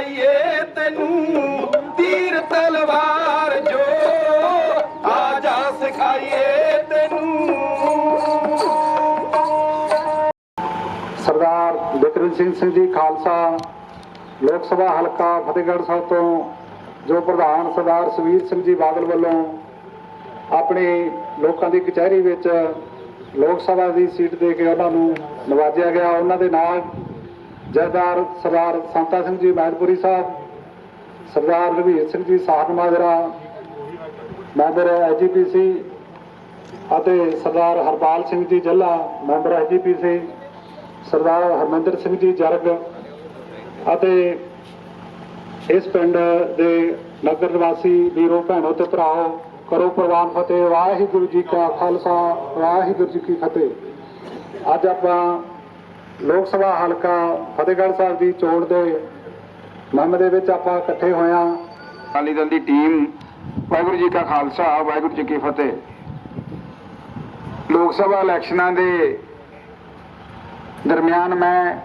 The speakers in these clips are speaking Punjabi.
ਸਿਖਾਈਏ ਤੈਨੂੰ ਤੀਰ ਤਲਵਾਰ ਜੋ। ਆ ਜਾ ਸਿਖਾਈਏ ਤੈਨੂੰ। ਸਰਦਾਰ ਬਿਕਰਮ ਸਿੰਘ ਸਿੰਘ ਜੀ ਖਾਲਸਾ, ਲੋਕ ਸਭਾ ਹਲਕਾ ਫਤਿਹਗੜ੍ਹ ਸਾਹਿਬ ਤੋਂ ਜੋ ਪ੍ਰਧਾਨ ਸਰਦਾਰ ਸੁਵੀਰ ਸਿੰਘ ਜੀ ਬਾਦਲ ਵੱਲੋਂ ਆਪਣੇ ਲੋਕਾਂ ਦੀ ਕਚਹਿਰੀ ਵਿੱਚ ਲੋਕ ਸਭਾ ਦੀ ਸੀਟ ਦੇ ਕੇ ਉਹਨਾਂ ਨੂੰ ਨਵਾਜਿਆ ਗਿਆ, ਉਹਨਾਂ ਦੇ ਨਾਲ ਜਥੇਦਾਰ ਸਰਦਾਰ ਸੰਤਾ ਸਿੰਘ ਜੀ ਮਹਿਦਪੁਰੀ ਸਾਹਿਬ, ਸਰਦਾਰ ਰਵੀਰ ਸਿੰਘ ਜੀ ਸਾਹਨ ਮਾਜਰਾ, ਮੈਂਬਰ ਐਜੀਪੀਸੀ ਅਤੇ ਸਰਦਾਰ ਹਰਪਾਲ ਸਿੰਘ ਜੀ ਜੱਲਾ, ਮੈਂਬਰ ਐਜੀਪੀਸੀ, ਸਰਦਾਰ ਹਰਮਿੰਦਰ ਸਿੰਘ ਜੀ ਜਰਗ ਅਤੇ ਇਸ ਪਿੰਡ ਦੇ ਨਗਰ ਨਿਵਾਸੀ ਵੀਰੋ, ਭੈਣੋ ਤੇ ਭਰਾਓ, ਕਰੋ ਪ੍ਰਵਾਨ ਫਤਿਹ, ਵਾਹਿਗੁਰੂ ਜੀ ਕਾ ਖਾਲਸਾ, ਵਾਹਿਗੁਰੂ ਜੀ ਕੀ ਫਤਿਹ। ਅੱਜ ਆਪਾਂ ਲੋਕ ਸਭਾ ਹਲਕਾ ਫਤਿਹਗੜ੍ਹ ਸਾਹਿਬ ਦੀ ਚੋਣ ਦੇ ਮਹਿਮ ਦੇ ਵਿੱਚ ਆਪਾਂ ਇਕੱਠੇ ਹੋਏ ਹੋਇਆ ਅਕਾਲੀ ਦਲ ਦੀ ਟੀਮ, ਵਾਹਿਗੁਰੂ ਜੀ ਕਾ ਖਾਲਸਾ, ਵਾਹਿਗੁਰੂ ਜੀ ਕੀ ਫਤਿਹ। ਲੋਕ ਸਭਾ ਇਲੈਕਸ਼ਨਾਂ ਦੇ ਦਰਮਿਆਨ ਮੈਂ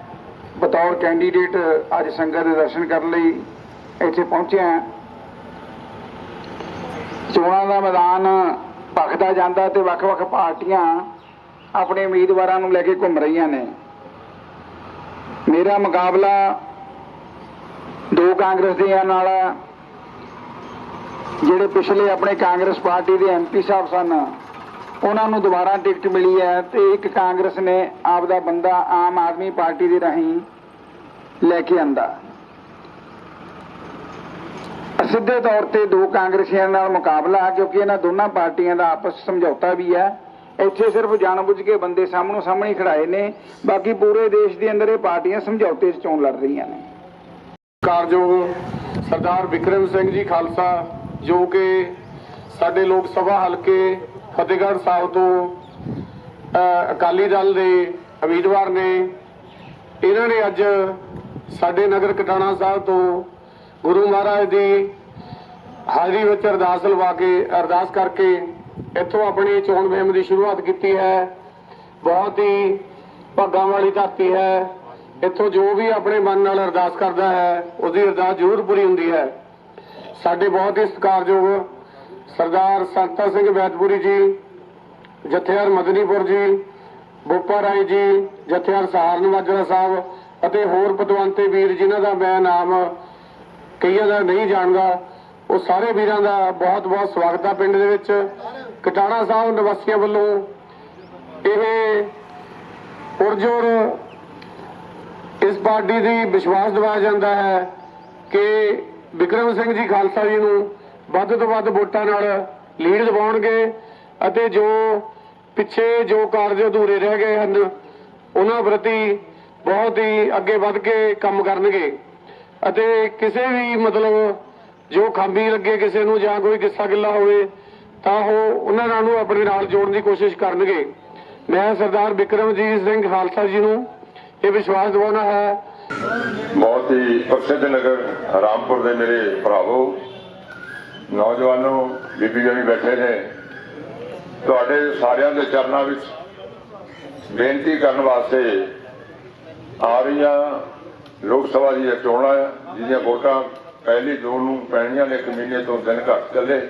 ਬਤੌਰ ਕੈਂਡੀਡੇਟ ਅੱਜ ਸੰਗਤ ਦੇ ਦਰਸ਼ਨ ਕਰਨ ਲਈ ਇੱਥੇ ਪਹੁੰਚਿਆ ਚੋਣਾਂ ਦਾ ਮੈਦਾਨ ਭਖਦਾ ਜਾਂਦਾ ਤੇ ਵੱਖ-ਵੱਖ ਪਾਰਟੀਆਂ ਆਪਣੇ ਉਮੀਦਵਾਰਾਂ ਨੂੰ ਲੈ ਕੇ ਘੁੰਮ ਰਹੀਆਂ ਨੇ। ਮੇਰਾ ਮੁਕਾਬਲਾ ਦੋ ਕਾਂਗਰਸ ਦੀਆਂ ਨਾਲ ਜਿਹੜੇ ਪਿਛਲੇ ਆਪਣੇ ਕਾਂਗਰਸ ਪਾਰਟੀ ਦੇ ਐਮਪੀ ਸਾਹਿਬ ਸਨ, ਉਹਨਾਂ ਨੂੰ ਦੁਬਾਰਾ ਟਿਕਟ ਮਿਲੀ ਹੈ ਤੇ ਇੱਕ ਕਾਂਗਰਸ ਨੇ ਆਪ ਦਾ ਬੰਦਾ ਆਮ ਆਦਮੀ ਪਾਰਟੀ ਦੇ ਰਾਹੀਂ ਲੈ ਕੇ ਆਂਦਾ। ਸਿੱਧੇ ਤੌਰ ਤੇ ਦੋ ਕਾਂਗਰਸੀਆਂ ਨਾਲ ਮੁਕਾਬਲਾ, ਕਿਉਂਕਿ ਇਹਨਾਂ ਦੋਨਾਂ ਪਾਰਟੀਆਂ ਦਾ ਆਪਸ ਸਮਝੌਤਾ ਵੀ ਹੈ। ਉੱਥੇ ਸਿਰਫ ਜਾਣਬੁੱਝ ਕੇ ਬੰਦੇ ਸਾਹਮਣੇ ਸਾਹਮਣੇ ਖੜਾਏ ਨੇ। ਬਾਕੀ ਪੂਰੇ ਦੇਸ਼ ਦੇ ਅੰਦਰ ਇਹ ਪਾਰਟੀਆਂ ਸਮਝੌਤੇ 'ਚ ਚੋਣ ਲੜ ਰਹੀਆਂ ਨੇ। ਕਾਰਜੋਗ ਸਰਦਾਰ ਵਿਕਰਮ ਸਿੰਘ ਜੀ ਖਾਲਸਾ, ਜੋ ਕਿ ਸਾਡੇ ਲੋਕ ਸਭਾ ਹਲਕੇ ਫਤਿਹਗੜ੍ਹ ਸਾਹਿਬ ਤੋਂ ਅਕਾਲੀ ਦਲ ਦੇ ਉਮੀਦਵਾਰ ਨੇ। ਇਹਨਾਂ ਨੇ ਅੱਜ ਸਾਡੇ ਨਗਰ ਕਟਾਣਾ ਸਾਹਿਬ ਤੋਂ ਗੁਰੂ ਮਹਾਰਾਜ ਦੀ ਹਾਜ਼ਰੀ ਵਿੱਚ ਅਰਦਾਸ ਲਵਾ ਕੇ, ਅਰਦਾਸ ਕਰਕੇ ਇੱਥੋਂ ਆਪਣੀ ਚੋਣ ਮੁਹਿੰਮ ਦੀ ਸ਼ੁਰੂਆਤ ਕੀਤੀ ਹੈ। ਬਹੁਤ ਹੀ ਭਾਗਾਂ ਵਾਲੀ ਧਰਤੀ ਹੈ। ਇੱਥੋਂ ਜੋ ਵੀ ਆਪਣੇ ਮਨ ਨਾਲ ਅਰਦਾਸ ਕਰਦਾ ਹੈ, ਉਹਦੀ ਅਰਦਾਸ ਜ਼ਰੂਰ ਪੂਰੀ ਹੁੰਦੀ ਹੈ। ਸਾਡੇ ਬਹੁਤ ਹੀ ਸਤਿਕਾਰਯੋਗ ਸਰਦਾਰ ਸੰਤਾ ਸਿੰਘ ਵੈਦਪੁਰੀ ਜੀ, ਜਥੇਦਾਰ ਮਦਨੀਪੁਰ ਜੀ, ਬੋਪਾ ਰਾਏ ਜੀ, ਜਥੇਦਾਰ ਸਹਾਰਨ ਮਾਜਰਾ ਸਾਹਿਬ ਅਤੇ ਹੋਰ ਪਤਵੰਤੇ ਵੀਰ ਜਿਨ੍ਹਾਂ ਦਾ ਮੈਂ ਨਾਮ ਕਈਆਂ ਦਾ ਨਹੀਂ ਜਾਣਦਾ, ਉਹ ਸਾਰੇ ਵੀਰਾਂ ਦਾ ਬਹੁਤ ਬਹੁਤ ਸਵਾਗਤ ਹੈ ਪਿੰਡ ਦੇ ਵਿੱਚ। ਕਟਾਣਾ ਸਾਹਿਬ ਨਿਵਾਸੀਆਂ ਵੱਲੋਂ ਇਹ ਪੁਰਜੋਰ ਇਸ ਪਾਰਟੀ ਦੀ ਵਿਸ਼ਵਾਸ ਦਿਵਾਇਆ ਜਾਂਦਾ ਹੈ ਕਿ ਵਿਕਰਮ ਸਿੰਘ ਜੀ ਖਾਲਸਾ ਜੀ ਨੂੰ ਵੱਧ ਤੋਂ ਵੱਧ ਵੋਟਾਂ ਨਾਲ ਲੀਡ ਦਿਵਾਉਣਗੇ ਅਤੇ ਜੋ ਪਿੱਛੇ ਜੋ ਕਾਰਜ ਅਧੂਰੇ ਰਹਿ ਗਏ ਹਨ, ਉਹਨਾਂ ਪ੍ਰਤੀ ਬਹੁਤ ਹੀ ਅੱਗੇ ਵੱਧ ਕੇ ਕੰਮ ਕਰਨਗੇ। ਅਤੇ ਕਿਸੇ ਵੀ ਮਤਲਬ ਜੋ ਖਾਮੀ ਲੱਗੇ ਕਿਸੇ ਨੂੰ ਜਾਂ ਕੋਈ ਕਿੱਸਾ ਗਿੱਲਾ ਹੋਵੇ ਤਾਂ ਉਹ ਉਹਨਾਂ ਨਾਲ ਨੂੰ ਆਪਣੇ ਨਾਲ ਜੋੜਨ ਦੀ ਕੋਸ਼ਿਸ਼ ਕਰਨਗੇ। ਮੈਂ ਸਰਦਾਰ ਬਿਕਰਮਜੀਤ ਸਿੰਘ ਖਾਲਸਾ ਜੀ ਨੂੰ ਇਹ ਵਿਸ਼ਵਾਸ ਦਿਵਾਉਣਾ ਹੈ। ਬਹੁਤ ਹੀ ਪ੍ਰਸਿੱਧ ਨਗਰ ਰਾਮਪੁਰ ਦੇ ਮੇਰੇ ਭਰਾਵੋ, ਨੌਜਵਾਨੋ, ਬੀਬੀ ਜੀ ਬੈਠੇ ਨੇ। ਤੁਹਾਡੇ ਸਾਰਿਆਂ ਦੇ ਚਰਨਾਂ ਵਿੱਚ ਬੇਨਤੀ ਕਰਨ ਵਾਸਤੇ ਆ ਰਹੀਆਂ ਲੋਕ ਸਭਾ ਦੀਆਂ ਚੋਣਾਂ, ਜਿਹਦੀਆਂ ਵੋਟਾਂ ਪਹਿਲੀ ਜੂਨ ਨੂੰ ਪੈਣੀਆਂ ਨੇ, ਇੱਕ ਮਹੀਨੇ ਤੋਂ ਦਿਨ ਘੱਟ ਚੱਲੇ।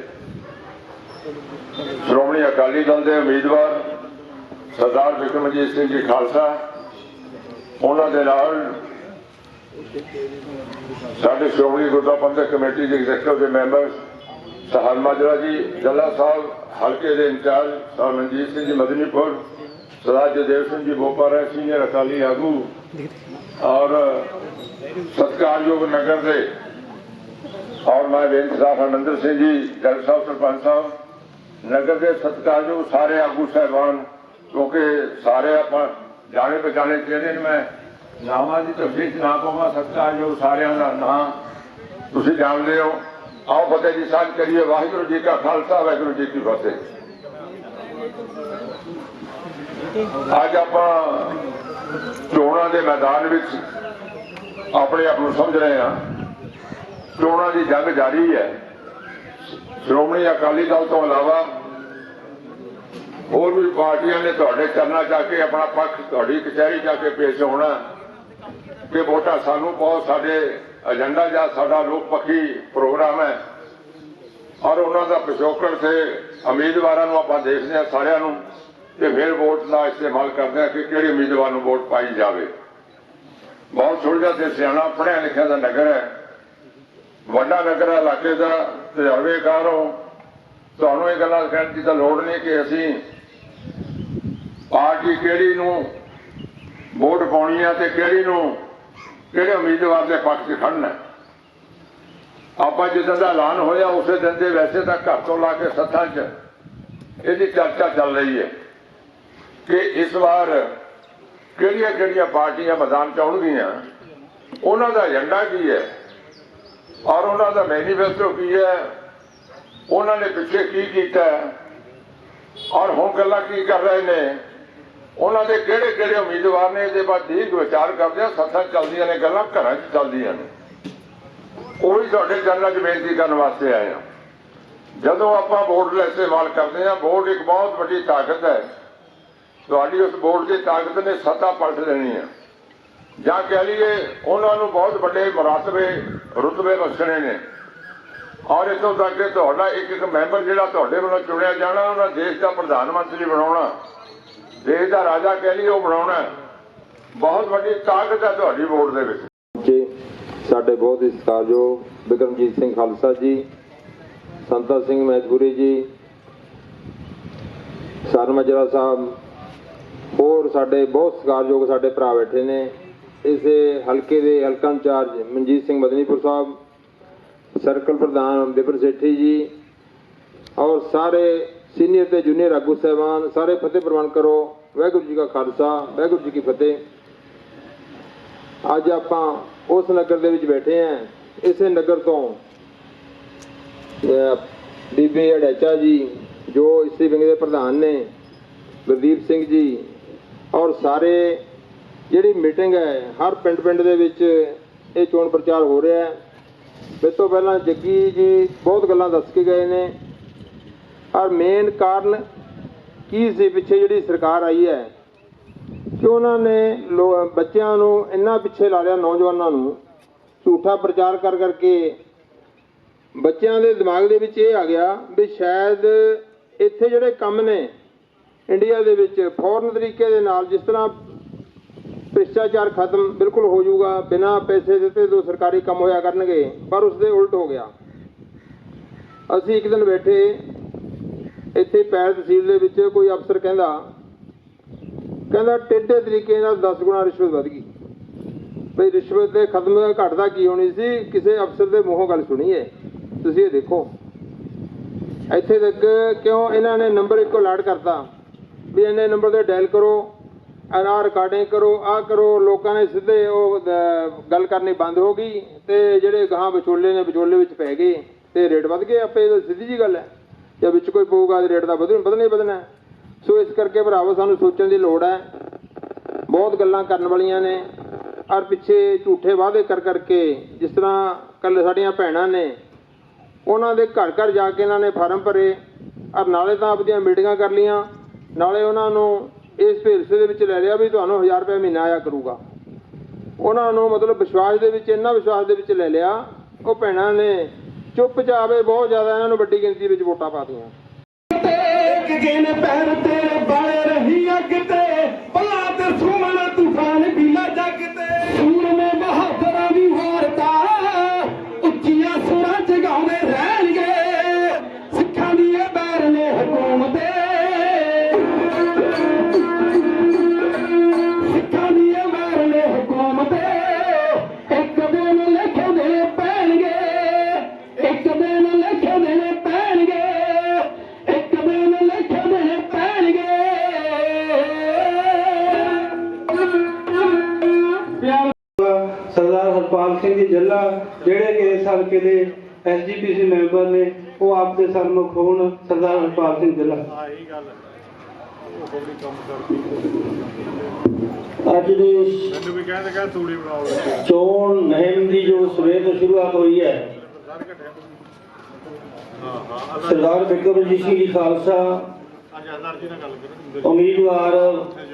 ਸ਼੍ਰੋਮਣੀ ਅਕਾਲੀ ਦਲ ਦੇ ਉਮੀਦਵਾਰ ਸਰਦਾਰ ਵਿਕਰਮਜੀਤ ਸਿੰਘ ਜੀ ਖਾਲਸਾ, ਉਹਨਾਂ ਦੇ ਨਾਲ ਸਾਡੇ ਸ਼੍ਰੋਮਣੀ ਗੁਰਦੁਆਰਾ ਪ੍ਰਬੰਧਕ ਕਮੇਟੀ ਦੇ ਐਗਜ਼ੈਕਟਿਵ ਦੇ ਮੈਂਬਰ ਸਹਾਨ ਮਾਜਰਾ ਜੀ, ਜੱਲਾ ਸਾਹਿਬ, ਹਲਕੇ ਦੇ ਇੰਚਾਰਜ ਸਰ ਮਨਜੀਤ ਸਿੰਘ ਜੀ, ਮਦਨੀਪੁਰ, ਸਰਦਾਰ ਜਗਦੇਵ ਸਿੰਘ ਜੀ ਬੋਪਾਰਾ ਸੀਨੀਅਰ ਅਕਾਲੀ ਆਗੂ ਔਰ ਸਤਿਕਾਰਯੋਗ ਨਗਰ ਦੇ ਔਰ ਮੈਂ ਬੇਨਤੀ ਸਾਹਿਬ ਹਰਮੰਦਰ ਸਿੰਘ ਜੀ ਜਲ ਸਾਹਿਬ, ਸਰਪੰਚ ਸਾਹਿਬ ਨਗਰ ਦੇ ਸਤਿਕਾਰਯੋਗ ਸਾਰੇ ਆਗੂ ਸਹਿਬਾਨ, ਕਿਉਂਕਿ ਸਾਰੇ ਆਪਾਂ ਜਾਣੇ ਪਛਾਣੇ ਚਿਹਰੇ ਨੇ, ਮੈਂ ਨਾਮਾਂ ਦੀ ਤਫਸੀਲ ਚ ਨਾ ਪਾਵਾਂ, ਸਤਿਕਾਰਯੋਗ ਸਾਰਿਆਂ ਦਾ ਨਾਂ ਤੁਸੀਂ ਜਾਣਦੇ ਹੋ। ਆਓ ਫਤਿਹ ਜੀ, ਸਾਂਝ ਕਰੀਏ। ਵਾਹਿਗੁਰੂ ਜੀ ਕਾ ਖਾਲਸਾ, ਵਾਹਿਗੁਰੂ ਜੀ ਕੀ ਫਤਿਹ। ਅੱਜ ਆਪਾਂ ਚੋਣਾਂ ਦੇ ਮੈਦਾਨ ਵਿੱਚ ਆਪਣੇ ਆਪ ਨੂੰ ਸਮਝ ਰਹੇ ਹਾਂ। ਚੋਣਾਂ ਦੀ ਜੰਗ ਜਾਰੀ ਹੈ। ਸ਼੍ਰੋਮਣੀ ਅਕਾਲੀ ਦਲ ਤੋਂ ਇਲਾਵਾ ਹੋਰ ਵੀ ਪਾਰਟੀਆਂ ਨੇ ਤੁਹਾਡੇ ਚਰਨਾਂ ਜਾ ਕੇ ਆਪਣਾ ਪੱਖ ਤੁਹਾਡੀ ਕਚਹਿਰੀ ਜਾ ਕੇ ਪੇਸ਼ ਹੋਣਾ ਕਿ ਵੋਟਾਂ ਸਾਨੂੰ ਬਹੁਤ ਸਾਡੇ ਏਜੰਡਾ ਜਾਂ ਸਾਡਾ ਲੋਕ ਪੱਖੀ ਪ੍ਰੋਗਰਾਮ ਹੈ। ਔਰ ਉਹਨਾਂ ਦਾ ਪਿਛੋਕੜ ਤੇ ਉਮੀਦਵਾਰਾਂ ਨੂੰ ਆਪਾਂ ਦੇਖਦੇ ਹਾਂ ਸਾਰਿਆਂ ਨੂੰ ਤੇ ਫਿਰ ਵੋਟ ਦਾ ਇਸਤੇਮਾਲ ਕਰਦੇ ਹਾਂ ਕਿ ਕਿਹੜੇ ਉਮੀਦਵਾਰ ਨੂੰ ਵੋਟ ਪਾਈ ਜਾਵੇ। ਬਹੁਤ ਸੁਲਝਾ ਤੇ ਸਿਆਣਾ ਪੜਿਆ ਲਿਖਿਆ ਦਾ ਨਗਰ ਹੈ। ਵੱਡਾ ਨਗਰ ਹੈ, ਇਲਾਕੇ ਦਾ। ਤਜਰਬੇਕਾਰ ਹੋ ਤੁਹਾਨੂੰ ਇਹ ਗੱਲਾਂ ਕਹਿਣ ਦੀ ਤਾਂ ਲੋੜ ਨਹੀਂ ਕਿ ਅਸੀਂ ਪਾਰਟੀ ਕਿਹੜੀ ਨੂੰ ਵੋਟ ਪਾਉਣੀ ਹੈ ਤੇ ਕਿਹੜੀ ਨੂੰ ਕਿਹੜੇ ਉਮੀਦਵਾਰ ਦੇ ਪੱਖ 'ਚ ਖੜਨਾ ਹੈ। ਆਪਾਂ ਜਿੱਦਾਂ ਦਾ ਐਲਾਨ ਹੋਇਆ, ਉਸੇ ਦਿਨ ਦੇ ਵੈਸੇ ਤਾਂ ਘਰ ਤੋਂ ਲਾ ਕੇ ਸੱਥਾਂ 'ਚ ਇਹਦੀ ਚਰਚਾ ਚੱਲ ਰਹੀ ਹੈ ਕਿ ਇਸ ਵਾਰ ਕਿਹੜੀਆਂ ਕਿਹੜੀਆਂ ਪਾਰਟੀਆਂ ਮੈਦਾਨ 'ਚ ਆਉਣਗੀਆਂ ਉਹਨਾਂ ਦਾ ਏਜੰਡਾ ਕੀ ਹੈ ਔਰ ਉਹਨਾਂ ਦਾ ਮੈਨੀਫੈਸਟੋ ਕੀ ਹੈ? ਉਹਨਾਂ ਨੇ ਪਿੱਛੇ ਕੀ ਕੀਤਾ? ਔਰ ਹੁਣ ਗੱਲਾਂ ਕੀ ਕਰ ਰਹੇ ਨੇ? ਉਹਨਾਂ ਦੇ ਕਿਹੜੇ ਕਿਹੜੇ ਉਮੀਦਵਾਰ ਨੇ? ਇਹਦੇ ਬਾਅਦ ਠੀਕ ਵਿਚਾਰ ਕਰਦੇ ਆ ਸੱਥਾਂ ਚੱਲਦੀਆਂ ਨੇ, ਗੱਲਾਂ ਘਰਾਂ 'ਚ ਚੱਲਦੀਆਂ ਨੇ। ਉਹ ਵੀ ਤੁਹਾਡੇ ਚਰਨਾਂ 'ਚ ਬੇਨਤੀ ਕਰਨ ਵਾਸਤੇ ਆਏ ਹਾਂ ਜਦੋਂ ਆਪਾਂ ਵੋਟ ਦਾ ਇਸਤੇਮਾਲ ਕਰਦੇ ਹਾਂ ਵੋਟ ਇੱਕ ਬਹੁਤ ਵੱਡੀ ਤਾਕਤ ਹੈ। ਤੁਹਾਡੀ ਉਸ ਵੋਟ ਦੀ ਤਾਕਤ ਨੇ ਸੱਤਾ ਪਲਟ ਦੇਣੀ ਹੈ ਜਾਂ ਕਹਿ ਲਈਏ, ਉਹਨਾਂ ਨੂੰ ਬਹੁਤ ਵੱਡੇ ਮਰਾਤਬੇ ਰੁਤਬੇ ਬਖਸ਼ਣੇ ਨੇ। ਔਰ ਇਤੋਂ ਤੱਕ ਕਿ ਤੁਹਾਡਾ ਇੱਕ ਇੱਕ ਮੈਂਬਰ ਜਿਹੜਾ ਤੁਹਾਡੇ ਵੱਲੋਂ ਚੁਣਿਆ ਜਾਣਾ, ਉਹਨਾਂ ਦੇਸ਼ ਦਾ ਪ੍ਰਧਾਨ ਮੰਤਰੀ ਬਣਾਉਣਾ, ਦੇਸ਼ ਦਾ ਰਾਜਾ ਕਹਿ ਲਈਏ ਉਹ ਬਣਾਉਣਾ, ਬਹੁਤ ਵੱਡੀ ਤਾਕਤ ਹੈ ਤੁਹਾਡੀ ਵੋਟ ਦੇ ਵਿੱਚ। ਸਾਡੇ ਬਹੁਤ ਹੀ ਸਤਿਕਾਰਯੋਗ ਬਿਕਰਮਜੀਤ ਸਿੰਘ ਖਾਲਸਾ ਜੀ, ਸੰਤਾ ਸਿੰਘ ਮਹਿਤਪੁਰੀ ਜੀ, ਸਰ ਮਜਰਾ ਸਾਹਿਬ, ਹੋਰ ਸਾਡੇ ਬਹੁਤ ਸਤਿਕਾਰਯੋਗ ਸਾਡੇ ਭਰਾ ਬੈਠੇ ਨੇ। ਇਸੇ ਹਲਕੇ ਦੇ ਹਲਕਾ ਇੰਚਾਰਜ ਮਨਜੀਤ ਸਿੰਘ ਮਦਨੀਪੁਰ ਸਾਹਿਬ, ਸਰਕਲ ਪ੍ਰਧਾਨ ਬਿਪਰ ਸੇਠੀ ਜੀ ਔਰ ਸਾਰੇ ਸੀਨੀਅਰ ਤੇ ਜੂਨੀਅਰ ਆਗੂ ਸਹਿਬਾਨ, ਸਾਰੇ ਫਤਿਹ ਪ੍ਰਵਾਨ ਕਰੋ। ਵਾਹਿਗੁਰੂ ਜੀ ਕਾ ਖਾਲਸਾ, ਵਾਹਿਗੁਰੂ ਜੀ ਕੀ ਫਤਿਹ। ਅੱਜ ਆਪਾਂ ਉਸ ਨਗਰ ਦੇ ਵਿੱਚ ਬੈਠੇ ਆਂ ਇਸੇ ਨਗਰ ਤੋਂ ਬੀਬੀ ਅੜੈਚਾ ਜੀ, ਜੋ ਇਸੇ ਵਿੰਗ ਦੇ ਪ੍ਰਧਾਨ ਨੇ, ਗੁਰਦੀਪ ਸਿੰਘ ਜੀ ਔਰ ਸਾਰੇ ਜਿਹੜੀ ਮੀਟਿੰਗ ਹੈ, ਹਰ ਪਿੰਡ ਪਿੰਡ ਦੇ ਵਿੱਚ ਇਹ ਚੋਣ ਪ੍ਰਚਾਰ ਹੋ ਰਿਹਾ ਹੈ। ਇਸ ਤੋਂ ਪਹਿਲਾਂ ਜੱਗੀ ਜੀ ਬਹੁਤ ਗੱਲਾਂ ਦੱਸ ਕੇ ਗਏ ਨੇ। ਔਰ ਮੇਨ ਕਾਰਨ ਕੀ ਸੀ? ਪਿੱਛੇ ਜਿਹੜੀ ਸਰਕਾਰ ਆਈ ਹੈ ਕਿ ਉਹਨਾਂ ਨੇ ਲੋ- ਬੱਚਿਆਂ ਨੂੰ ਇੰਨਾ ਪਿੱਛੇ ਲਾ ਲਿਆ, ਨੌਜਵਾਨਾਂ ਨੂੰ। ਝੂਠਾ ਪ੍ਰਚਾਰ ਕਰ ਕਰਕੇ ਬੱਚਿਆਂ ਦੇ ਦਿਮਾਗ ਦੇ ਵਿੱਚ ਇਹ ਆ ਗਿਆ ਵੀ ਸ਼ਾਇਦ ਇੱਥੇ ਜਿਹੜੇ ਕੰਮ ਨੇ, ਇੰਡੀਆ ਦੇ ਵਿੱਚ ਫੋਰਨ ਤਰੀਕੇ ਦੇ ਨਾਲ ਜਿਸ ਤਰ੍ਹਾਂ ਭ੍ਰਿਸ਼ਟਾਚਾਰ ਖਤਮ ਬਿਲਕੁਲ ਹੋ ਜਾਊਗਾ, ਬਿਨਾਂ ਪੈਸੇ ਦਿੱਤੇ ਤੋਂ ਸਰਕਾਰੀ ਕੰਮ ਹੋਇਆ ਕਰਨਗੇ, ਪਰ ਉਸ ਦੇ ਉਲਟ ਹੋ ਗਿਆ। ਅਸੀਂ ਇੱਕ ਦਿਨ ਬੈਠੇ, ਇੱਥੇ ਪੈਰ ਤਹਿਸੀਲ ਦੇ ਵਿੱਚ ਕੋਈ ਅਫਸਰ ਕਹਿੰਦਾ ਕਹਿੰਦਾ ਟੇਢੇ ਤਰੀਕੇ ਨਾਲ 10 ਗੁਣਾ ਰਿਸ਼ਵਤ ਵਧ ਗਈ। ਬਈ ਰਿਸ਼ਵਤ ਦੇ ਖਤਮ ਘਟਦਾ ਕੀ ਹੋਣੀ ਸੀ? ਕਿਸੇ ਅਫਸਰ ਦੇ ਮੂੰਹੋਂ ਗੱਲ ਸੁਣੀ ਹੈ ਤੁਸੀਂ ਇਹ ਦੇਖੋ। ਇੱਥੇ ਤੱਕ ਕਿਉਂ ਇਹਨਾਂ ਨੇ ਨੰਬਰ ਇੱਕੋ ਲਾਡ ਕਰਤਾ? ਵੀ ਇਹਨੇ ਨੰਬਰ ਤੇ ਡਾਇਲ ਕਰੋ। ਆਹ ਰਿਕਾਰਡਿੰਗ ਕਰੋ ਆ ਕਰੋ, ਲੋਕਾਂ ਨੇ ਸਿੱਧੇ ਉਹ ਗੱਲ ਕਰਨੀ ਬੰਦ ਹੋ ਗਈ ਤੇ ਜਿਹੜੇ ਗਾਹਾਂ ਵਿਚੋਲੇ ਨੇ, ਵਿਚੋਲੇ ਵਿੱਚ ਪੈ ਗਏ ਤੇ ਰੇਟ ਵੱਧ ਗਏ, ਆਪੇ ਤਾਂ ਸਿੱਧੀ ਜੀ ਗੱਲ ਹੈ। ਜੇ ਵਿੱਚ ਕੋਈ ਪਊਗਾ ਤੇ ਰੇਟ ਦਾ ਵਧੂ ਵਧਣਾ ਹੀ। ਵਧਣਾ ਸੋ ਇਸ ਕਰਕੇ ਭਰਾਵੋ, ਸਾਨੂੰ ਸੋਚਣ ਦੀ ਲੋੜ ਹੈ। ਬਹੁਤ ਗੱਲਾਂ ਕਰਨ ਵਾਲੀਆਂ ਨੇ। ਔਰ ਪਿੱਛੇ ਝੂਠੇ ਵਾਅਦੇ ਕਰ ਕਰਕੇ, ਜਿਸ ਤਰ੍ਹਾਂ ਕੱਲ ਸਾਡੀਆਂ ਭੈਣਾਂ ਨੇ, ਉਹਨਾਂ ਦੇ ਘਰ ਘਰ ਜਾ ਕੇ ਇਹਨਾਂ ਨੇ ਫਾਰਮ ਭਰੇ। ਔਰ ਨਾਲੇ ਤਾਂ ਆਪਦੀਆਂ ਮੀਟਿੰਗਾਂ ਕਰ ਲੀਆਂ ਨਾਲੇ ਉਹਨਾਂ ਨੂੰ ਇਸ ਭੇਲਸੇ ਦੇ ਵਿੱਚ ਲੈ ਲਿਆ ਵੀ ਤੁਹਾਨੂੰ 1000 ਰੁਪਏ ਮਹੀਨਾ ਆਇਆ ਕਰੂਗਾ। ਉਹਨਾਂ ਨੂੰ ਮਤਲਬ ਵਿਸ਼ਵਾਸ ਦੇ ਵਿੱਚ, ਇੰਨਾ ਵਿਸ਼ਵਾਸ ਦੇ ਵਿੱਚ ਲੈ ਲਿਆ, ਉਹ ਭੈਣਾਂ ਨੇ ਚੁੱਪ ਚੁੱਪਚਾਪੇ ਬਹੁਤ ਜ਼ਿਆਦਾ ਇਹਨਾਂ ਨੂੰ ਵੱਡੀ ਗਿਣਤੀ ਵਿੱਚ ਵੋਟਾਂ ਪਾਤੀਆਂ ਤੇ ਗਿਨ ਪੈਰ ਤੇਰੇ ਬਲ ਰਹੀ ਅੱਗ ਤੇ ਹਰਪਾਲ ਸਿੰਘ ਜੀ ਜੱਲਾ ਜਿਹੜੇ ਕਿ ਇਸ ਹਲਕੇ ਦੇ ਐਸਜੀਪੀਸੀ ਮੈਂਬਰ ਨੇ ਉਹ ਆਪ ਦੇ ਸਰਮੁਖ ਹੋਣ ਸਰਦਾਰ ਹਰਪਾਲ ਸਿੰਘ ਜੱਲਾ। ਅੱਜ ਦੇ ਚੋਣ ਮੁਹਿੰਮ ਦੀ ਜੋ ਸਵੇਰ ਤੋਂ ਸ਼ੁਰੂਆਤ ਹੋਈ ਹੈ ਸਰਦਾਰ ਬਿਕਰਮਜੀਤ ਸਿੰਘ ਜੀ ਖਾਲਸਾ ਉਮੀਦਵਾਰ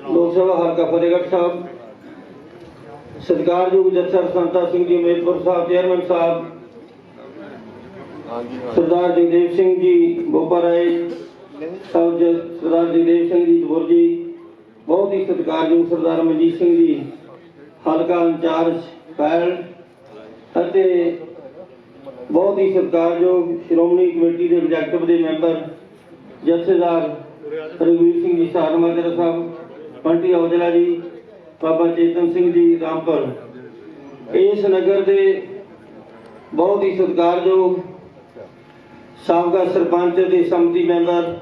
ਲੋਕ ਸਭਾ ਹਲਕਾ ਫਤਿਹਗੜ੍ਹ ਸਾਹਿਬ ਸਤਿਕਾਰਯੋਗ ਜਥੇਦਾਰ ਸੰਤਾ ਸਿੰਘ ਜੀ ਮੇਰਪੁਰ ਸਾਹਿਬ ਚੇਅਰਮੈਨ ਸਾਹਿਬ, ਸਰਦਾਰ ਜਗਦੇਵ ਸਿੰਘ ਜੀ ਬੋਪਾ ਰਾਏ ਸਾਹਿਬ ਜ- ਸਰਦਾਰ ਜਗਦੇਵ ਸਿੰਘ ਜੀ ਦਵਰ ਜੀ, ਬਹੁਤ ਹੀ ਸਤਿਕਾਰਯੋਗ ਸਰਦਾਰ ਮਨਜੀਤ ਸਿੰਘ ਜੀ, ਹਲਕਾ ਇੰਚਾਰਜ ਫੈਲ ਅਤੇ ਬਹੁਤ ਹੀ ਸਤਿਕਾਰਯੋਗ ਸ਼੍ਰੋਮਣੀ ਕਮੇਟੀ ਦੇ ਐਗਜ਼ੈਕਟਿਵ ਦੇ ਮੈਂਬਰ ਜਥੇਦਾਰ ਰਘਵੀਰ ਸਿੰਘ ਜੀ ਸਾਰਮਾਜਰਾ ਸਾਹਿਬ ਪੰਟੀ ਔਜਲਾ ਜੀ ਬਾਬਾ ਚੇਤਨ ਸਿੰਘ ਜੀ ਰਾਮਪੁਰ। ਇਸ ਨਗਰ ਦੇ ਬਹੁਤ ਹੀ ਸਤਿਕਾਰਯੋਗ ਸਾਬਕਾ ਸਰਪੰਚ ਤੇ ਸੰਮਤੀ ਮੈਂਬਰ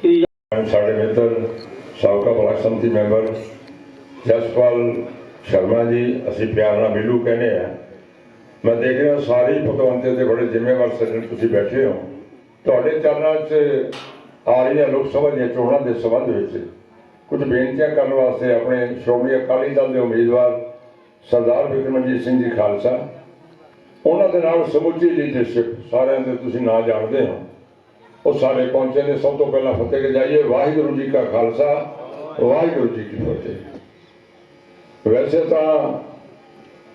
ਸ਼੍ਰੀ ਸਾਡੇ ਮਿੱਤਰ, ਸਾਬਕਾ ਬਲਾਕ ਸੰਮਤੀ ਮੈਂਬਰ ਜਸਪਾਲ ਸ਼ਰਮਾ ਜੀ, ਅਸੀਂ ਪਿਆਰ ਨਾਲ ਬਿੱਲੂ ਕਹਿੰਦੇ ਆ। ਮੈਂ ਦੇਖ ਰਿਹਾ ਸਾਰੇ ਭਗਵੰਤ ਤੇ ਬੜੇ ਜ਼ਿੰਮੇਵਾਰ ਸੱਜਣ ਤੁਸੀਂ ਬੈਠੇ ਹੋ। ਤੁਹਾਡੇ ਚਰਨਾਂ 'ਚ ਆ ਰਹੀਆਂ ਲੋਕ ਸਭਾ ਦੀਆਂ ਚੋਣਾਂ ਦੇ ਸੰਬੰਧ ਵਿੱਚ ਕੁਝ ਬੇਨਤੀਆਂ ਕਰਨ ਵਾਸਤੇ ਆਪਣੇ ਸ਼੍ਰੋਮਣੀ ਅਕਾਲੀ ਦਲ ਦੇ ਉਮੀਦਵਾਰ ਸਰਦਾਰ ਬਿਕਰਮਜੀਤ ਸਿੰਘ ਜੀ ਖਾਲਸਾ। ਉਹਨਾਂ ਦੇ ਨਾਲ ਸਮੁੱਚੀ ਲੀਡਰਸ਼ਿਪ ਸਾਰਿਆਂ ਦੇ ਤੁਸੀਂ ਨਾਂ ਜਾਣਦੇ ਹੋ। ਉਹ ਸਾਰੇ ਪਹੁੰਚੇ ਨੇ, ਸਭ ਤੋਂ ਪਹਿਲਾਂ ਫਤਿਹ ਕੇ ਜਾਈਏ। ਵਾਹਿਗੁਰੂ ਜੀ ਕਾ ਖਾਲਸਾ, ਵਾਹਿਗੁਰੂ ਜੀ ਕੀ ਫਤਿਹ। ਵੈਸੇ ਤਾਂ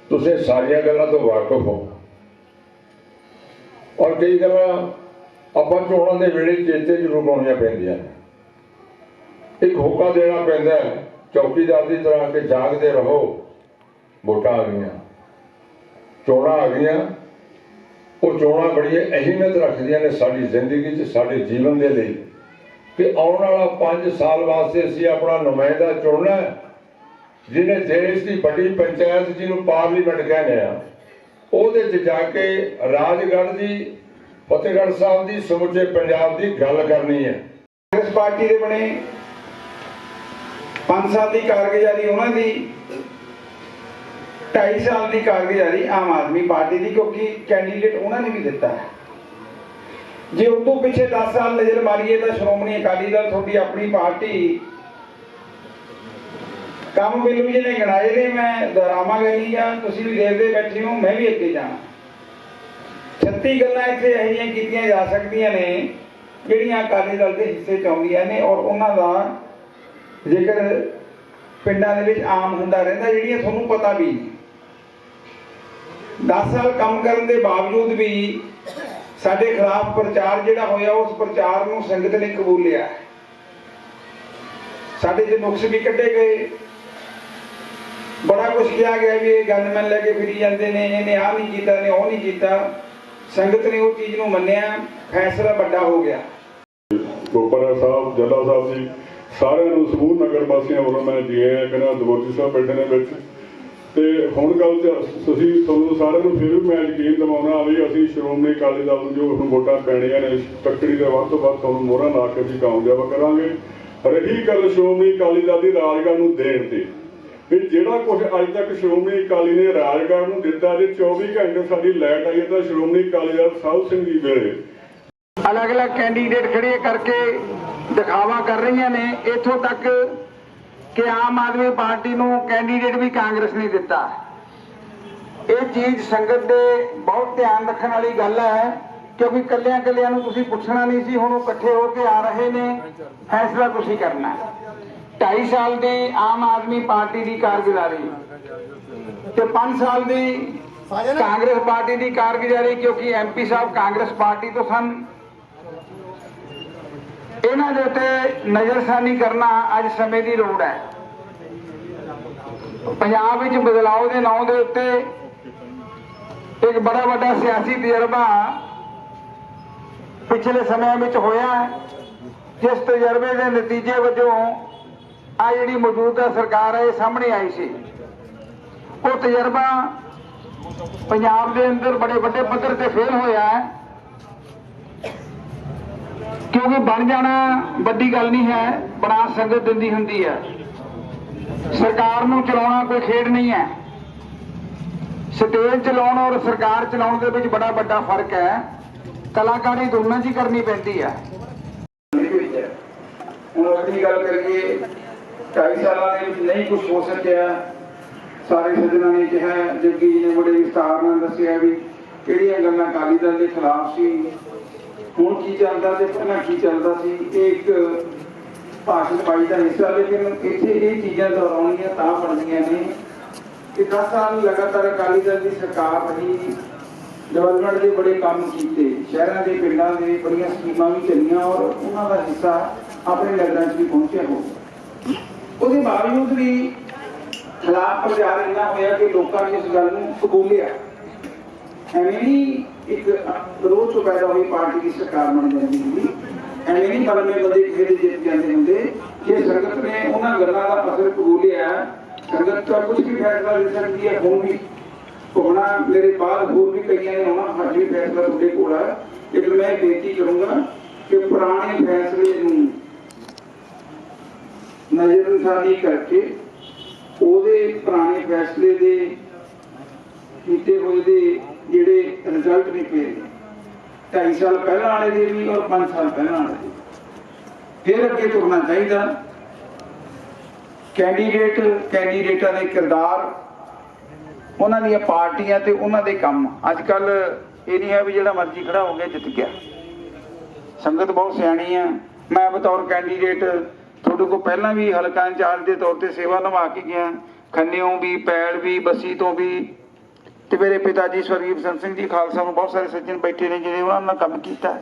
ਤੁਸੀਂ ਸਾਰੀਆਂ ਗੱਲਾਂ ਤੋਂ ਵਾਕਿਫ ਹੋ। ਔਰ ਕਈ ਗੱਲਾਂ ਆਪਾਂ ਚੋਣਾਂ ਦੇ ਵੇਲੇ ਚੇਤੇ ਜ਼ਰੂਰ ਆਉਣੀਆਂ ਪੈਂਦੀਆਂ ਨੇ। ਇੱਕ ਹੋਕਾ ਦੇਣਾ ਪੈਂਦਾ ਚੌਕੀਦਾਰ ਦੀ ਤਰ੍ਹਾਂ ਕਿ ਜਾਗਦੇ ਰਹੋ। ਵੋਟਾਂ ਆ ਗਈਆਂ। ਚੋਣਾਂ ਆ ਗਈਆਂ। ਉਹ ਚੋਣਾਂ ਬੜੀ ਅਹਿਮੀਅਤ ਰੱਖਦੀਆਂ ਨੇ ਸਾਡੀ ਜ਼ਿੰਦਗੀ 'ਚ, ਸਾਡੇ ਜੀਵਨ ਦੇ ਲਈ। ਕਿ ਆਉਣ ਵਾਲਾ 5 ਸਾਲ ਵਾਸਤੇ ਅਸੀਂ ਆਪਣਾ ਨੁਮਾਇੰਦਾ ਚੁਣਨਾ ਹੈ, ਜਿਹਨੇ ਦੇਸ਼ ਦੀ ਵੱਡੀ ਪੰਚਾਇਤ ਜਿਹਨੂੰ ਪਾਰਲੀਮੈਂਟ ਕਹਿੰਦੇ ਆ। ਉਹਦੇ 'ਚ ਜਾ ਕੇ ਰਾਜਗੜ੍ਹ ਦੀ, ਫਤਿਹਗੜ੍ਹ ਸਾਹਿਬ ਦੀ, ਸਮੁੱਚੇ ਪੰਜਾਬ ਦੀ ਗੱਲ ਕਰਨੀ ਹੈ। ਕਾਂਗਰਸ ਪਾਰਟੀ ਦੇ ਬਣੇ 5 ਸਾਲ ਦੀ ਕਾਰਗੁਜ਼ਾਰੀ ਉਹਨਾਂ ਦੀ 2.5 ਸਾਲ ਦੀ ਕਾਰਗੁਜ਼ਾਰੀ ਆਮ ਆਦਮੀ ਪਾਰਟੀ ਦੀ, ਕਿਉਂਕਿ ਕੈਂਡੀਡੇਟ ਉਹਨਾਂ ਨੇ ਵੀ ਦਿੱਤਾ ਹੈ। ਜੇ ਉਸ ਤੋਂ ਪਿੱਛੇ 10 ਸਾਲ ਨਜ਼ਰ ਮਾਰੀਏ ਤਾਂ ਸ਼੍ਰੋਮਣੀ ਅਕਾਲੀ ਦਲ ਤੁਹਾਡੀ ਆਪਣੀ ਪਾਰਟੀ ਕੰਮ ਬਿੱਲ ਵੀ ਜਿਹਨੇ ਗਣਾਏ ਨੇ, ਮੈਂ ਦੁਹਰਾਵਾਂਗਾ ਗਈ ਆ ਤੁਸੀਂ ਵੀ ਦੇਖਦੇ ਬੈਠੇ ਹੋ, ਮੈਂ ਵੀ ਅੱਗੇ ਜਾਣਾ। 36 ਗੱਲਾਂ ਇੱਥੇ ਇਹੋ ਜਿਹੀਆਂ ਕੀਤੀਆਂ ਜਾ ਸਕਦੀਆਂ ਨੇ, ਜਿਹੜੀਆਂ ਅਕਾਲੀ ਦਲ ਦੇ ਹਿੱਸੇ ਚ ਆਉਂਦੀਆਂ ਨੇ, ਔਰ ਉਹਨਾਂ ਦਾ ਜੇਕਰ ਪਿੰਡਾਂ ਦੇ ਵਿੱਚ ਆਮ ਹੁੰਦਾ ਰਹਿੰਦਾ, ਜਿਹੜੀਆਂ ਤੁਹਾਨੂੰ ਪਤਾ ਵੀ ਨਹੀਂ 10 ਸਾਲ ਕੰਮ ਕਰਨ ਦੇ ਬਾਵਜੂਦ ਵੀ ਸਾਡੇ ਖਿਲਾਫ ਪ੍ਰਚਾਰ ਜਿਹੜਾ ਹੋਇਆ, ਉਸ ਪ੍ਰਚਾਰ ਨੂੰ ਸੰਗਤ ਨੇ ਕਬੂਲਿਆ। ਸਾਡੇ ਜੇ ਨੁਕਸ ਵੀ ਕੱਢੇ ਗਏ। ਬੜਾ ਕੁਝ ਕਿਹਾ ਗਿਆ ਵੀ ਇਹ ਗਨਮੈਨ ਲੈ ਕੇ ਫਿਰੀ ਜਾਂਦੇ ਨੇ, ਇਹਨੇ ਆਹ ਨਹੀਂ ਕੀਤਾ ਨੇ ਉਹ ਨਹੀਂ ਕੀਤਾ। ਸੰਗਤ ਨੇ ਉਹ ਚੀਜ਼ ਨੂੰ ਮੰਨਿਆ, ਫੈਸਲਾ ਵੱਡਾ ਹੋ ਗਿਆ। ਗੋਪਾਰਾ ਸਾਹਿਬ, ਜੱਲਾ ਸਾਹਿਬ ਜੀ ਸਾਰਿਆਂ ਨੂੰ ਸਮੂਹ ਨਗਰ ਵਾਸੀਆਂ ਵੱਲੋਂ ਮੈਂ ਜੀ ਆਇਆਂ ਕਹਿੰਦਾ ਦਵੋਜੀ ਸਾਹਿਬ ਬੈਠੇ ਨੇ ਵਿੱਚ। ਤੇ ਹੁਣ ਗੱਲ ਤੇ ਤੁਸੀਂ ਤੁਹਾਨੂੰ ਸਾਰਿਆਂ ਨੂੰ ਫਿਰ ਵੀ ਮੈਂ ਯਕੀਨ ਦਿਵਾਉਣਾ ਵੀ ਅਸੀਂ ਸ਼੍ਰੋਮਣੀ ਅਕਾਲੀ ਦਲ ਨੂੰ ਜੋ ਹੁਣ ਵੋਟਾਂ ਪੈਣੀਆਂ ਨੇ ਤੱਕੜੀ ਦੇ ਵੱਧ ਤੋਂ ਵੱਧ ਤੁਹਾਨੂੰ ਮੋਹਰਾਂ ਲਾ ਕੇ ਅਸੀਂ ਕਾਮਯਾਬ ਕਰਾਂਗੇ। ਰਹੀ ਗੱਲ ਸ਼੍ਰੋਮਣੀ ਅਕਾਲੀ ਦਲ ਦੀ ਰਾਜਗੜ੍ਹ ਨੂੰ ਦੇਣ ਤੇ ਵੀ ਜਿਹੜਾ ਕੁਝ ਅੱਜ ਤੱਕ ਸ਼੍ਰੋਮਣੀ ਅਕਾਲੀ ਨੇ ਰਾਜਗੜ੍ਹ ਨੂੰ ਦਿੱਤਾ ਜੇ 24 ਘੰਟੇ ਸਾਡੀ ਲਾਈਟ ਆਈ ਤਾਂ ਸ਼੍ਰੋਮਣੀ ਅਕਾਲੀ ਦਲ ਸਾਹਿਬ ਸਿੰਘ ਜੀ ਵੇਲੇ। ਅਲੱਗ-ਅਲੱਗ ਕੈਂਡੀਡੇਟ ਖੜੇ ਕਰਕੇ ਦਿਖਾਵਾ ਕਰ ਰਹੀਆਂ ਨੇ, ਇੱਥੋਂ ਤੱਕ ਕਿ ਆਮ ਆਦਮੀ ਪਾਰਟੀ ਨੂੰ ਕੈਂਡੀਡੇਟ ਵੀ ਕਾਂਗਰਸ ਨੇ ਦਿੱਤਾ। ਇਹ ਚੀਜ਼ ਸੰਗਤ ਦੇ ਬਹੁਤ ਧਿਆਨ ਰੱਖਣ ਵਾਲੀ ਗੱਲ ਹੈ, ਕਿਉਂਕਿ ਕੱਲਿਆਂ ਕੱਲਿਆਂ ਨੂੰ ਤੁਸੀਂ ਪੁੱਛਣਾ ਨਹੀਂ ਸੀ, ਹੁਣ ਉਹ ਇਕੱਠੇ ਹੋ ਕੇ ਆ ਰਹੇ ਨੇ, ਫੈਸਲਾ ਤੁਸੀਂ ਕਰਨਾ ਢਾਈ ਸਾਲ ਦੀ ਆਮ ਆਦਮੀ ਪਾਰਟੀ ਦੀ ਕਾਰਗੁਜ਼ਾਰੀ ਤੇ 5 ਸਾਲ ਦੀ ਕਾਂਗਰਸ ਪਾਰਟੀ ਦੀ ਕਾਰਗੁਜ਼ਾਰੀ, ਕਿਉਂਕਿ ਐਮਪੀ ਸਾਹਿਬ ਕਾਂਗਰਸ ਪਾਰਟੀ ਤੋਂ ਸਨ ਇਹਨਾਂ ਦੇ ਉੱਤੇ ਨਜ਼ਰਸਾਨੀ ਕਰਨਾ ਅੱਜ ਸਮੇਂ ਦੀ ਲੋੜ ਹੈ। ਪੰਜਾਬ ਵਿੱਚ ਬਦਲਾਅ ਦੇ ਨਾਂ ਦੇ ਉੱਤੇ ਇੱਕ ਬੜਾ ਵੱਡਾ ਸਿਆਸੀ ਤਜਰਬਾ ਪਿਛਲੇ ਸਮਿਆਂ ਵਿੱਚ ਹੋਇਆ ਹੈ, ਜਿਸ ਤਜਰਬੇ ਦੇ ਨਤੀਜੇ ਵਜੋਂ ਆ ਜਿਹੜੀ ਮੌਜੂਦਾ ਸਰਕਾਰ ਹੈ, ਇਹ ਸਾਹਮਣੇ ਆਈ ਸੀ। ਉਹ ਤਜਰਬਾ ਪੰਜਾਬ ਦੇ ਅੰਦਰ ਬੜੇ ਵੱਡੇ ਪੱਧਰ ਤੇ ਫੇਲ ਹੋਇਆ ਹੈ। ਕਿਉਂਕਿ ਬਣ ਜਾਣਾ ਵੱਡੀ ਗੱਲ ਨਹੀਂ ਹੈ ਬਣਾ ਸੰਗਤ ਦਿੰਦੀ ਹੁੰਦੀ ਹੈ। ਸਰਕਾਰ ਨੂੰ ਚਲਾਉਣਾ ਕੋਈ ਖੇਡ ਨਹੀਂ ਹੈ। ਸਟੇਜ ਚਲਾਉਣ ਔਰ ਸਰਕਾਰ ਚਲਾਉਣ ਦੇ ਵਿੱਚ ਬੜਾ ਵੱਡਾ ਫ਼ਰਕ ਹੈ। ਕਲਾਕਾਰੀ ਦੋਨਾਂ 'ਚ ਕਰਨੀ ਪੈਂਦੀ ਹੈ। ਹੁਣ ਅਗਲੀ ਗੱਲ ਕਰੀਏ, ਢਾਈ ਸਾਲਾਂ ਦੇ ਵਿੱਚ ਨਹੀਂ ਕੁਝ ਹੋ ਸਕਿਆ। ਸਾਰੇ ਸੱਜਣਾਂ ਨੇ ਕਿਹਾ, ਜੱਗੀ ਨੇ ਬੜੇ ਵਿਸਤਾਰ ਨਾਲ ਦੱਸਿਆ ਵੀ ਕਿਹੜੀਆਂ ਗੱਲਾਂ ਅਕਾਲੀ ਦਲ ਦੇ ਖਿਲਾਫ ਸੀ ਹੁਣ ਕੀ ਚੱਲਦਾ ਤੇ ਪਹਿਲਾਂ ਕੀ ਚੱਲਦਾ ਸੀ? ਇਹ ਇੱਕ ਭਾਸ਼ਣ ਪਾਈ ਦਾ ਹਿੱਸਾ, ਲੇਕਿਨ ਇੱਥੇ ਇਹ ਚੀਜ਼ਾਂ ਦੁਹਰਾਉਣੀਆਂ ਤਾਂ ਬਣਦੀਆਂ ਨੇ ਕਿ 10 ਸਾਲ ਲਗਾਤਾਰ ਅਕਾਲੀ ਦਲ ਦੀ ਸਰਕਾਰ ਰਹੀ ਡਿਵੈਲਪਮੈਂਟ ਦੇ ਬੜੇ ਕੰਮ ਕੀਤੇ, ਸ਼ਹਿਰਾਂ ਦੇ, ਪਿੰਡਾਂ ਦੇ ਬੜੀਆਂ ਸਕੀਮਾਂ ਵੀ ਚੱਲੀਆਂ ਔਰ ਉਹਨਾਂ ਦਾ ਹਿੱਸਾ ਆਪਣੇ ਨਗਰਾਂ 'ਚ ਵੀ ਪਹੁੰਚਿਆ ਹੋ ਉਹਦੇ ਬਾਵਜੂਦ ਵੀ ਖਿਲਾਫ ਪ੍ਰਚਾਰ ਇੰਨਾ ਹੋਇਆ ਕਿ ਲੋਕਾਂ ਨੇ ਇਸ ਗੱਲ ਨੂੰ ਕਬੂਲਿਆ ਐਵੇਂ ਨਹੀਂ ਇੱਕ ਵਿਰੋਧ ਤੋਂ ਪੈਦਾ ਹੋਈ ਪਾਰਟੀ ਦੀ ਸਰਕਾਰ ਬਣ ਜਾਂਦੀ ਹੁੰਦੀ ਐਵੇਂ ਨਹੀਂ ਬਲਮੇ ਬੰਦੇ ਕਿਸੇ ਦੇ ਜਿੱਤ ਜਾਂਦੇ ਹੁੰਦੇ। ਜੇ ਸੰਗਤ ਨੇ ਉਹਨਾਂ ਗੱਲਾਂ ਦਾ ਅਸਰ ਕਬੂਲਿਆ ਸੰਗਤ ਦਾ ਕੁਝ ਵੀ ਫੈਸਲਾ ਲੈ ਸਕਦੀ ਹੈ, ਹੁਣ ਵੀ। ਹੋਣਾ ਮੇਰੇ ਬਾਅਦ ਹੋਰ ਵੀ ਕਈਆਂ ਨੇ ਹੋਣਾ, ਅੱਜ ਵੀ ਫੈਸਲਾ ਤੁਹਾਡੇ ਕੋਲ ਹੈ ਲੇਕਿਨ ਮੈਂ ਬੇਨਤੀ ਕਰੂੰਗਾ ਕਿ ਪੁਰਾਣੇ ਫੈਸਲੇ ਨੂੰ ਨਜ਼ਰਅੰਦਾਜ਼ੀ ਕਰਕੇ ਉਹਦੇ ਪੁਰਾਣੇ ਫੈਸਲੇ ਦੇ ਕੀਤੇ ਹੋਏ ਦੇ ਜਿਹੜੇ ਰਿਜ਼ਲਟ ਨਿਕਲੇ ਨੇ, ਢਾਈ ਸਾਲ ਪਹਿਲਾਂ ਵਾਲੇ ਦੇ ਵੀ ਔਰ 5 ਸਾਲ ਪਹਿਲਾਂ ਵਾਲੇ ਦੇ। ਫਿਰ ਅੱਗੇ ਤੁਰਨਾ ਚਾਹੀਦਾ। ਕੈਂਡੀਡੇਟ ਕੈਂਡੀਡੇਟਾਂ ਦੇ ਕਿਰਦਾਰ ਉਹਨਾਂ ਦੀਆਂ ਪਾਰਟੀਆਂ ਤੇ ਉਹਨਾਂ ਦੇ ਕੰਮ। ਅੱਜ ਕੱਲ ਇਹ ਨਹੀਂ ਹੈ ਵੀ ਜਿਹੜਾ ਮਰਜ਼ੀ ਖੜਾ ਹੋ ਗਿਆ ਜਿੱਤ ਗਿਆ। ਸੰਗਤ ਬਹੁਤ ਸਿਆਣੀ ਆ। ਮੈਂ ਬਤੌਰ ਕੈਂਡੀਡੇਟ ਤੁਹਾਡੇ ਕੋਲ ਪਹਿਲਾਂ ਵੀ ਹਲਕਾ ਇੰਚਾਰਜ ਦੇ ਤੌਰ ਤੇ ਸੇਵਾ ਨਿਭਾ ਕੇ ਗਿਆ। ਖੰਨਿਓਂ ਵੀ ਪੈੜ ਵੀ ਬਸੀ ਤੋਂ ਵੀ ਤੇ ਮੇਰੇ ਪਿਤਾ ਜੀ ਸਵਰਗੀ ਬਸੰਤ ਸਿੰਘ ਜੀ, ਖਾਲਸਾ ਨੂੰ ਬਹੁਤ ਸਾਰੇ ਸੱਜਣ ਬੈਠੇ ਨੇ ਜਿਹੜੇ ਉਹਨਾਂ ਨਾਲ ਕੰਮ ਕੀਤਾ